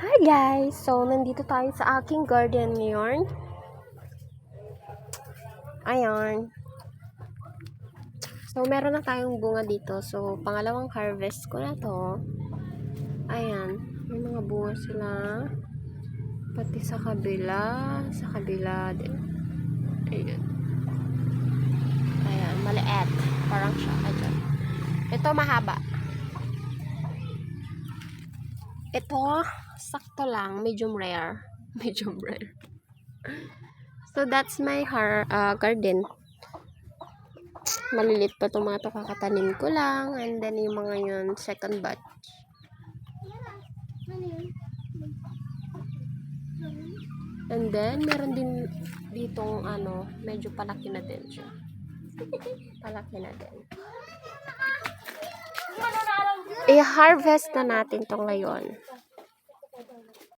Hi guys! So, nandito tayo sa aking garden ngayon. Ayan. So, meron na tayong bunga dito. So, pangalawang harvest ko na to. Ayan. May mga bunga sila. Pati sa kabila. Sa kabila din. Ayan. Ayan. Maliit. Parang siya. Ayan. Ito mahaba. Ito, sakto lang, medium rare. Medium rare. So, that's my har uh, garden. Malilit pa itong mga to, kakatanim ko lang. And then, yung mga yun, second batch. And then, meron din ditong, ano, medyo palaki na din siya. palaki na din i-harvest na natin to ngayon.